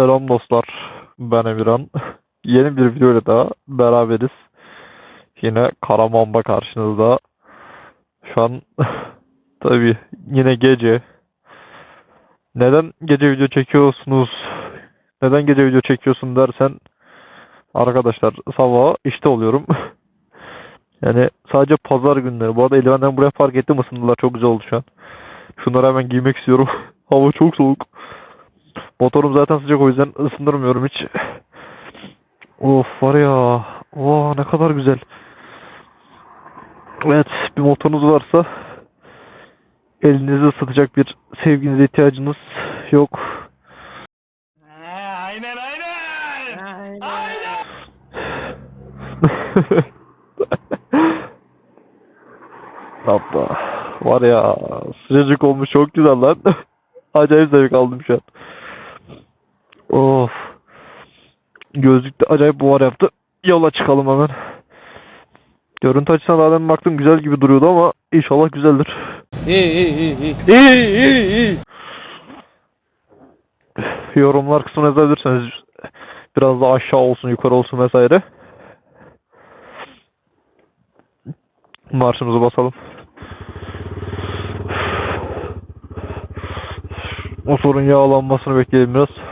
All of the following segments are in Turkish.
Selam dostlar. Ben Emirhan. Yeni bir videoyla daha beraberiz. Yine Karamamba karşınızda. Şu an tabii yine gece. Neden gece video çekiyorsunuz? Neden gece video çekiyorsun dersen arkadaşlar sabah işte oluyorum. Yani sadece pazar günleri. Bu arada eldivenlerimi buraya fark ettim ısındılar. Çok güzel oldu şu an. Şunları hemen giymek istiyorum. Hava çok soğuk. Motorum zaten sıcak o yüzden ısındırmıyorum hiç. Of var ya. Oha ne kadar güzel. Evet bir motorunuz varsa elinizi ısıtacak bir sevginize ihtiyacınız yok. Aynen aynen. Aynen. Abla. Var ya sıcacık olmuş çok güzel lan. Acayip zevk aldım şu an. Of. Gözlükte acayip buhar yaptı. Yola çıkalım hemen. Görüntü açısından zaten baktım güzel gibi duruyordu ama inşallah güzeldir. İyi iyi iyi iyi. İyi iyi iyi. Yorumlar kısmına yazabilirseniz biraz da aşağı olsun yukarı olsun vesaire. Marşımızı basalım. Motorun yağlanmasını bekleyelim biraz.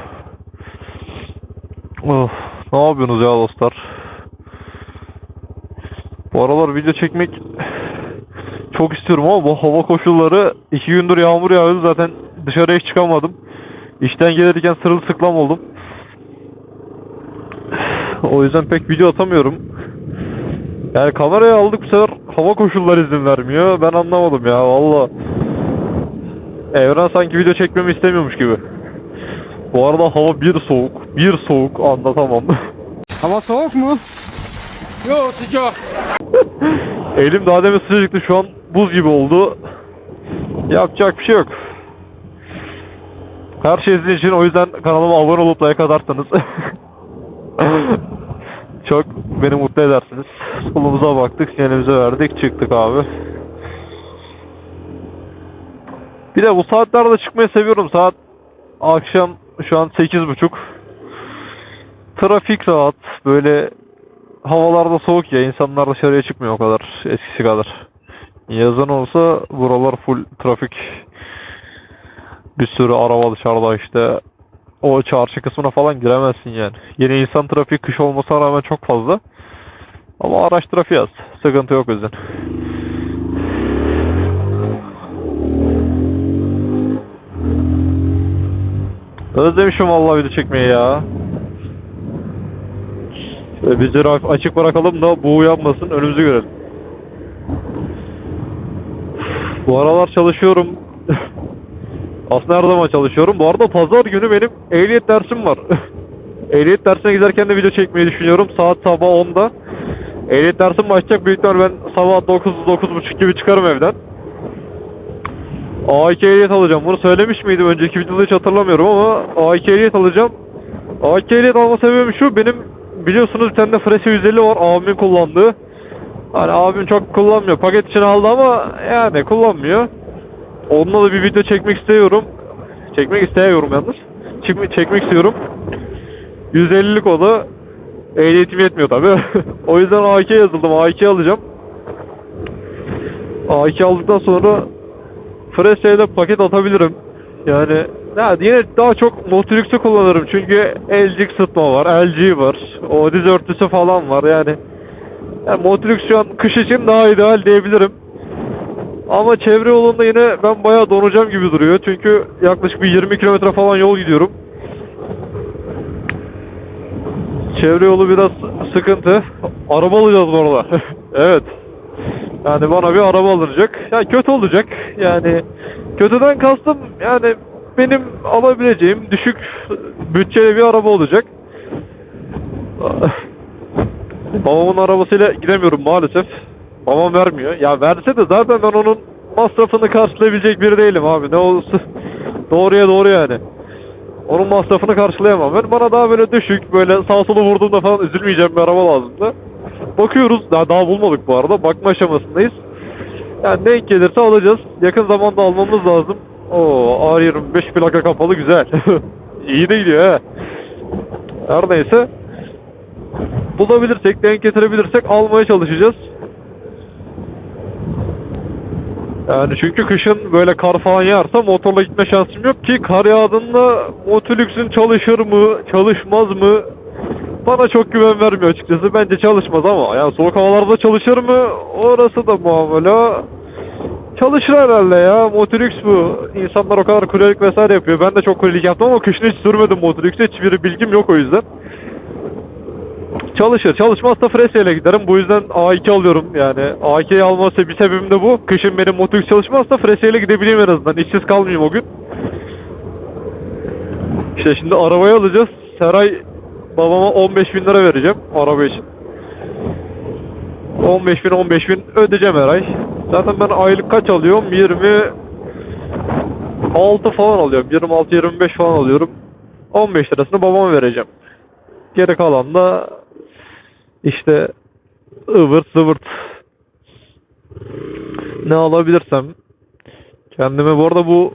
Of, ne yapıyorsunuz ya dostlar? Bu aralar video çekmek çok istiyorum ama bu hava koşulları iki gündür yağmur yağıyordu zaten dışarıya hiç çıkamadım. İşten gelirken sırılsıklam oldum. O yüzden pek video atamıyorum. Yani kamerayı aldık bu sefer hava koşulları izin vermiyor. Ben anlamadım ya valla. Evren sanki video çekmemi istemiyormuş gibi. Bu arada hava bir soğuk. Bir soğuk anlatamam. Hava soğuk mu? Yok sıcak. Elim daha demin sıcacıktı şu an buz gibi oldu. Yapacak bir şey yok. Her şey sizin için o yüzden kanalıma abone olup like atarsanız çok beni mutlu edersiniz. Solumuza baktık, sinyalimize verdik, çıktık abi. Bir de bu saatlerde çıkmayı seviyorum. Saat akşam şu an 8.30. Trafik rahat. Böyle havalarda soğuk ya. insanlar dışarıya çıkmıyor o kadar. Eskisi kadar. Yazın olsa buralar full trafik. Bir sürü araba dışarıda işte. O çarşı kısmına falan giremezsin yani. Yine insan trafiği kış olmasına rağmen çok fazla. Ama araç trafiği az. Sıkıntı yok o yüzden. Özlemişim vallahi video çekmeyi ya. Bir zira açık bırakalım da buğu yapmasın önümüzü görelim. Bu aralar çalışıyorum. Aslında her zaman çalışıyorum. Bu arada pazar günü benim ehliyet dersim var. ehliyet dersine giderken de video çekmeyi düşünüyorum. Saat sabah 10'da. Ehliyet dersim başlayacak. Büyük ihtimal ben sabah 9-9.30 gibi çıkarım evden. A2 ehliyet alacağım. Bunu söylemiş miydim önceki videoda hiç hatırlamıyorum ama A2 ehliyet alacağım. A2 ehliyet alma sebebim şu. Benim biliyorsunuz bir tane de Frese 150 var abimin kullandığı. Hani abim çok kullanmıyor. Paket için aldı ama yani kullanmıyor. Onunla da bir video çekmek istiyorum. Çekmek istemiyorum yalnız. Çekmek, çekmek istiyorum. 150'lik o da. Ehliyetim yetmiyor tabi. o yüzden A2 yazıldım. A2 alacağım. A2 aldıktan sonra Frese'yle paket atabilirim. Yani ya yine daha çok Multilux'u kullanırım çünkü LG ısıtma var, LG var, o diz örtüsü falan var yani. yani Multilux şu an kış için daha ideal diyebilirim. Ama çevre yolunda yine ben bayağı donacağım gibi duruyor çünkü yaklaşık bir 20 kilometre falan yol gidiyorum. Çevre yolu biraz sıkıntı. Araba alacağız bu arada. evet. Yani bana bir araba alınacak. Ya kötü olacak. Yani kötüden kastım yani benim alabileceğim düşük bütçeli bir araba olacak. Babamın arabasıyla gidemiyorum maalesef. Babam vermiyor. Ya verse de zaten ben onun masrafını karşılayabilecek biri değilim abi. Ne olursa doğruya doğru yani. Onun masrafını karşılayamam. Ben bana daha böyle düşük, böyle sağ solu vurduğumda falan üzülmeyeceğim bir araba lazımdı. Bakıyoruz. Daha, daha bulmadık bu arada. Bakma aşamasındayız. Yani denk gelirse alacağız. Yakın zamanda almamız lazım. Oo, A25 plaka kapalı güzel. İyi de gidiyor he. Her neyse bulabilirsek, denk getirebilirsek almaya çalışacağız. Yani çünkü kışın böyle kar falan yağarsa motorla gitme şansım yok ki kar yağdığında Motolüks'ün çalışır mı, çalışmaz mı? Bana çok güven vermiyor açıkçası. Bence çalışmaz ama yani soğuk havalarda çalışır mı? Orası da muamele. Çalışır herhalde ya. Motorix bu. İnsanlar o kadar kuryelik vesaire yapıyor. Ben de çok kuryelik yaptım ama kışın hiç sürmedim Motorix'e. Hiçbir bilgim yok o yüzden. Çalışır. Çalışmazsa Fresya'yla giderim. Bu yüzden A2 alıyorum. Yani A2'yi alması bir sebebim de bu. Kışın benim Motorix çalışmazsa Fresya'yla gidebileyim en azından. İşsiz kalmayayım o gün. İşte şimdi arabayı alacağız. Seray babama 15 bin lira vereceğim araba için. 15 bin 15 bin ödeyeceğim her ay. Zaten ben aylık kaç alıyorum? 26 falan alıyorum. 26-25 falan alıyorum. 15 lirasını babama vereceğim. Geri kalan da işte ıvırt zıvırt ne alabilirsem kendime bu arada bu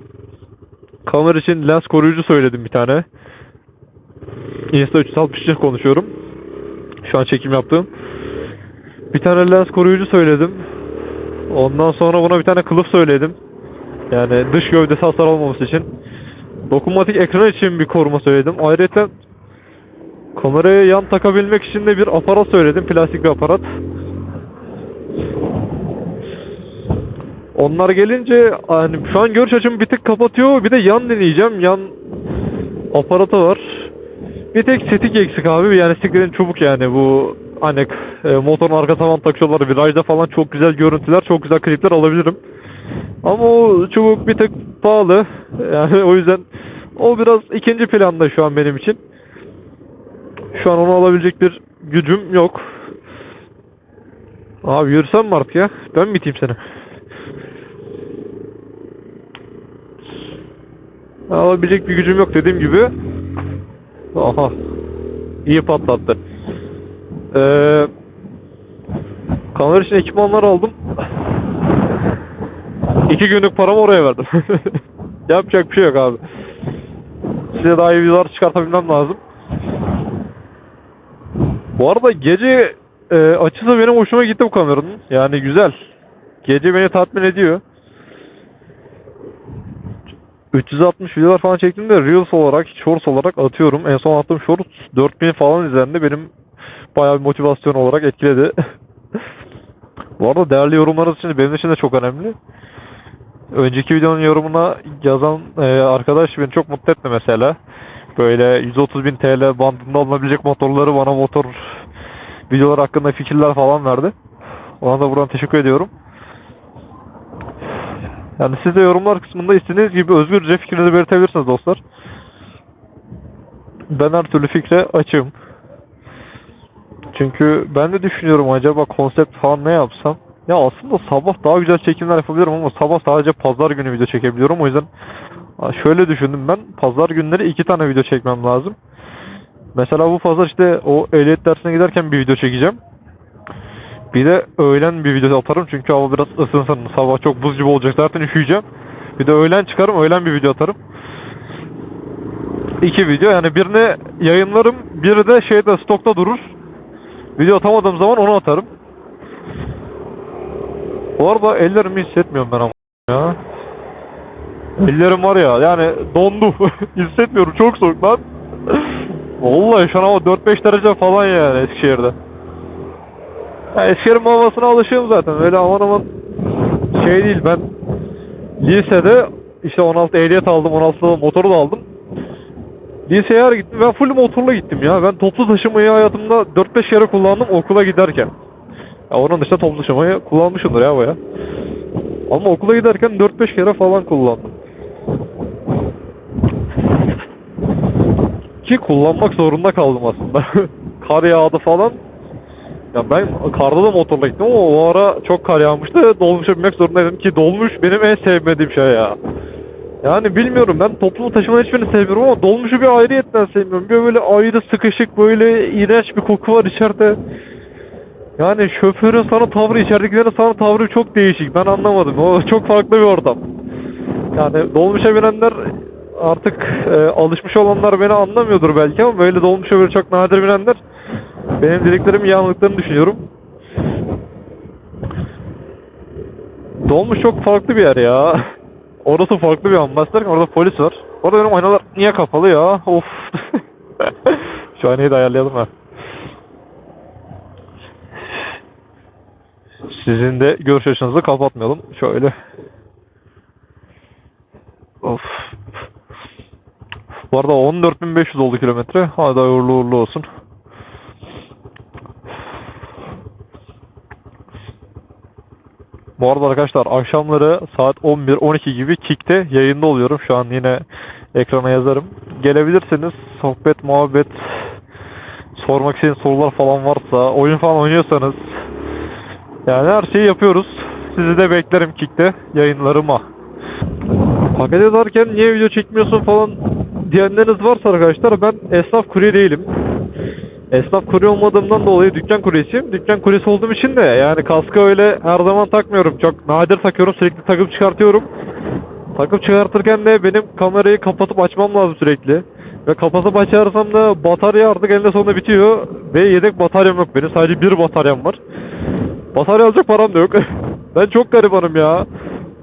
kamera için lens koruyucu söyledim bir tane. Insta 360 için konuşuyorum. Şu an çekim yaptığım. Bir tane lens koruyucu söyledim. Ondan sonra buna bir tane kılıf söyledim. Yani dış gövdesi hasar olmaması için. Dokunmatik ekran için bir koruma söyledim. Ayrıca kameraya yan takabilmek için de bir aparat söyledim. Plastik bir aparat. Onlar gelince hani şu an görüş açımı bir tık kapatıyor. Bir de yan deneyeceğim. Yan aparatı var. Bir tek setik eksik abi. Yani stiklerin çubuk yani bu hani e, motorun arka tavan takıyorlar. Virajda falan çok güzel görüntüler, çok güzel klipler alabilirim. Ama o çubuk bir tık pahalı. Yani o yüzden o biraz ikinci planda şu an benim için. Şu an onu alabilecek bir gücüm yok. Abi yürüsem mi artık ya? Ben mi biteyim seni? Alabilecek bir gücüm yok dediğim gibi. Aha. İyi patlattı. Ee, kamera için ekipmanlar aldım. İki günlük paramı oraya verdim. Yapacak bir şey yok abi. Size daha iyi videolar çıkartabilmem lazım. Bu arada gece e, açısı benim hoşuma gitti bu kameranın. Yani güzel. Gece beni tatmin ediyor. 360 videolar falan çektiğimde Reels olarak, Shorts olarak atıyorum. En son attığım Shorts 4000 falan izlendi. Benim bayağı bir motivasyon olarak etkiledi. Bu arada değerli yorumlarınız için benim için de çok önemli. Önceki videonun yorumuna yazan e, arkadaş beni çok mutlu etti mesela. Böyle 130 bin TL bandında alınabilecek motorları bana motor videolar hakkında fikirler falan verdi. Ona da buradan teşekkür ediyorum. Yani siz de yorumlar kısmında istediğiniz gibi özgürce fikrinizi belirtebilirsiniz dostlar. Ben her türlü fikre açığım. Çünkü ben de düşünüyorum acaba konsept falan ne yapsam. Ya aslında sabah daha güzel çekimler yapabilirim ama sabah sadece pazar günü video çekebiliyorum. O yüzden şöyle düşündüm ben. Pazar günleri iki tane video çekmem lazım. Mesela bu pazar işte o ehliyet dersine giderken bir video çekeceğim. Bir de öğlen bir video atarım çünkü hava biraz ısınsın. Sabah çok buz gibi olacak zaten üşüyeceğim. Bir de öğlen çıkarım öğlen bir video atarım. İki video yani birini yayınlarım biri de şeyde stokta durur. Video atamadığım zaman onu atarım. Bu arada ellerimi hissetmiyorum ben ama ya. Ellerim var ya yani dondu. Hissetmiyorum çok soğuk lan. Vallahi şu an ama 4-5 derece falan yani Eskişehir'de. Ya Eskişehir'in havasına alışığım zaten. Öyle aman aman şey değil ben lisede işte 16 ehliyet aldım 16'da motoru da aldım. Her gittim ben full motorla gittim ya. Ben toplu taşımayı hayatımda 4-5 kere kullandım okula giderken. Ya onun dışında toplu taşımayı kullanmışımdır ya baya. Ama okula giderken 4-5 kere falan kullandım. Ki kullanmak zorunda kaldım aslında. Kar yağdı falan. Ya ben karda da motorla gittim ama o ara çok kar yağmıştı. Dolmuşa binmek zorundaydım ki dolmuş benim en sevmediğim şey ya. Yani bilmiyorum ben toplu taşıma hiçbirini sevmiyorum ama dolmuşu bir ayrıyetten sevmiyorum. Bir böyle ayrı sıkışık böyle iğrenç bir koku var içeride. Yani şoförün sana tavrı içeridekilerin sana tavrı çok değişik. Ben anlamadım. O çok farklı bir ortam. Yani dolmuşa binenler artık e, alışmış olanlar beni anlamıyordur belki ama böyle dolmuşa böyle çok nadir binenler benim dediklerimi iyi anladıklarını düşünüyorum. Dolmuş çok farklı bir yer ya. Orası farklı bir ambas derken orada polis var. Orada benim aynalar niye kapalı ya? Of. Şu aynayı da ayarlayalım ha. Sizin de görüş açınızı kapatmayalım. Şöyle. Of. Bu arada 14.500 oldu kilometre. Hadi hayırlı uğurlu olsun. Bu arada arkadaşlar akşamları saat 11-12 gibi Kick'te yayında oluyorum. Şu an yine ekrana yazarım. Gelebilirsiniz. Sohbet, muhabbet, sormak istediğiniz sorular falan varsa, oyun falan oynuyorsanız yani her şeyi yapıyoruz. Sizi de beklerim Kick'te yayınlarıma. Paket ederken niye video çekmiyorsun falan diyenleriniz varsa arkadaşlar ben esnaf kurye değilim. Esnaf kurye olmadığımdan dolayı dükkan kuryesiyim. Dükkan kuryesi olduğum için de yani kaskı öyle her zaman takmıyorum. Çok nadir takıyorum. Sürekli takıp çıkartıyorum. Takıp çıkartırken de benim kamerayı kapatıp açmam lazım sürekli. Ve kapatıp açarsam da batarya artık eninde sonunda bitiyor. Ve yedek bataryam yok benim. Sadece bir bataryam var. Batarya alacak param da yok. ben çok garibanım ya.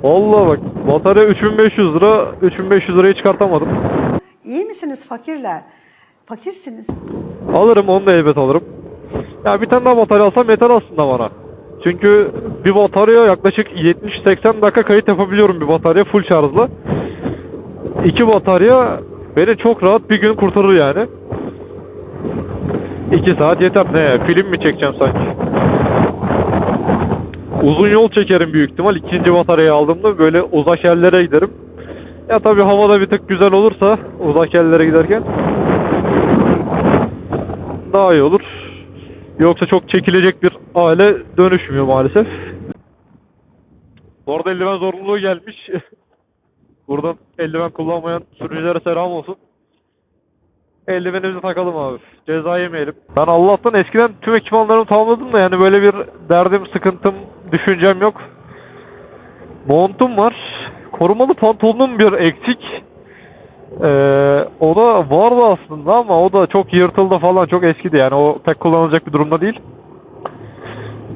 Vallahi bak batarya 3500 lira. 3500 lirayı çıkartamadım. İyi misiniz fakirler? Fakirsiniz. Alırım onu da elbet alırım. Ya bir tane daha batarya alsam yeter aslında bana. Çünkü bir batarya yaklaşık 70-80 dakika kayıt yapabiliyorum bir batarya full şarjla. İki batarya beni çok rahat bir gün kurtarır yani. 2 saat yeter ne film mi çekeceğim sanki. Uzun yol çekerim büyük ihtimal ikinci bataryayı aldığımda böyle uzak yerlere giderim. Ya tabii havada bir tık güzel olursa uzak yerlere giderken daha iyi olur. Yoksa çok çekilecek bir hale dönüşmüyor maalesef. Bu arada eldiven zorunluluğu gelmiş. Buradan eldiven kullanmayan sürücülere selam olsun. Eldivenimizi takalım abi. Ceza yemeyelim. Ben Allah'tan eskiden tüm ekipmanlarımı tamamladım da yani böyle bir derdim, sıkıntım, düşüncem yok. Montum var. Korumalı pantolonum bir eksik. Ee, o da vardı aslında ama o da çok yırtıldı falan çok eskidi yani o pek kullanılacak bir durumda değil.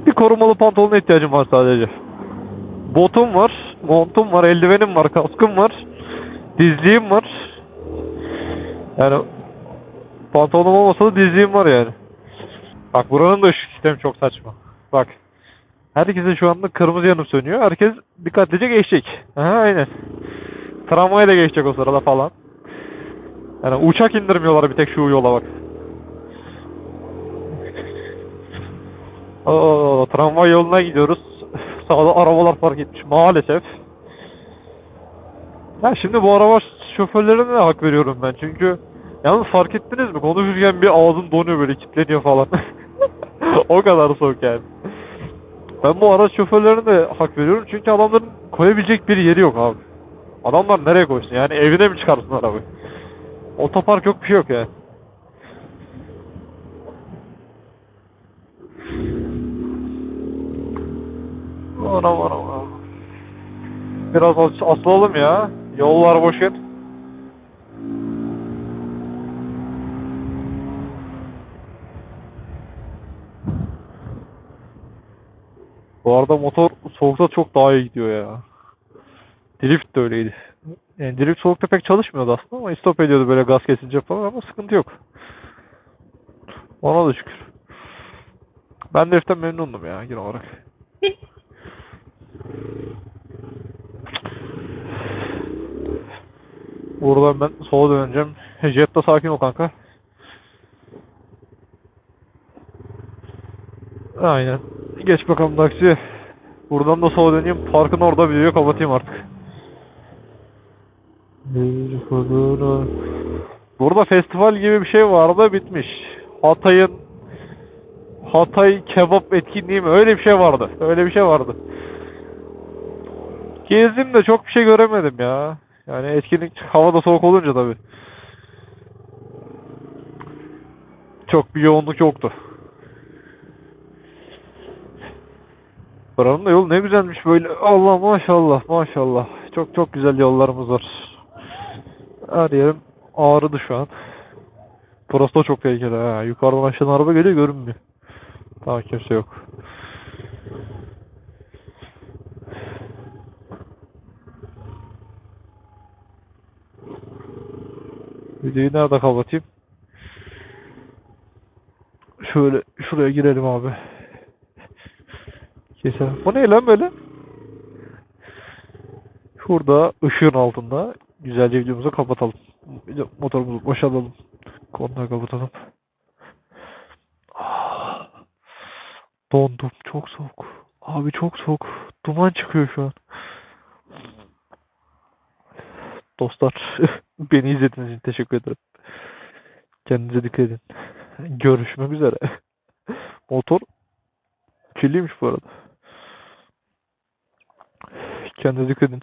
Bir korumalı pantolona ihtiyacım var sadece. Botum var, montum var, eldivenim var, kaskım var, dizliğim var. Yani pantolonum olmasa da dizliğim var yani. Bak buranın da ışık sistemi çok saçma. Bak. Herkese şu anda kırmızı yanım sönüyor. Herkes dikkatlice geçecek. Aha aynen. Tramvaya da geçecek o sırada falan. Yani uçak indirmiyorlar bir tek şu yola bak. Oo, tramvay yoluna gidiyoruz. Sağda arabalar park etmiş maalesef. Ya şimdi bu araba şoförlerine de hak veriyorum ben çünkü yalnız fark ettiniz mi konuşurken bir ağzım donuyor böyle kilitleniyor falan. o kadar soğuk yani. Ben bu araç şoförlerine de hak veriyorum çünkü adamların koyabilecek bir yeri yok abi. Adamlar nereye koysun yani evine mi çıkarsın arabayı? Otopark yok bir şey yok yani. Anam anam anam. Biraz as asılalım ya. Yollar boşken. Bu arada motor soğukta çok daha iyi gidiyor ya. Drift de öyleydi. Yani drift soğukta pek çalışmıyordu aslında ama stop ediyordu böyle gaz kesince falan ama sıkıntı yok. Ona da şükür. Ben driftten memnundum ya genel olarak. Buradan ben sola döneceğim. Jetta sakin ol kanka. Aynen. Geç bakalım taksiye. Buradan da sola döneyim. Parkın orada videoyu kapatayım artık. Burada festival gibi bir şey vardı bitmiş. Hatay'ın Hatay kebap etkinliği mi? Öyle bir şey vardı. Öyle bir şey vardı. Gezdim de çok bir şey göremedim ya. Yani etkinlik havada soğuk olunca tabii. Çok bir yoğunluk yoktu. Buranın da yolu ne güzelmiş böyle. Allah maşallah maşallah. Çok çok güzel yollarımız var. Her yerim ağrıdı şu an. Burası da çok tehlikeli ha. Yukarıdan aşağıdan araba geliyor görünmüyor. Tamam kimse yok. Videoyu nerede kapatayım? Şöyle şuraya girelim abi. Keselim. Bu ne lan böyle? Şurada ışığın altında güzelce videomuzu kapatalım. Motorumuzu boşaltalım. Konuları kapatalım. Ah, Dondum. Çok soğuk. Abi çok soğuk. Duman çıkıyor şu an. Dostlar beni izlediğiniz için teşekkür ederim. Kendinize dikkat edin. Görüşmek üzere. Motor kirliymiş bu arada. Kendinize dikkat edin.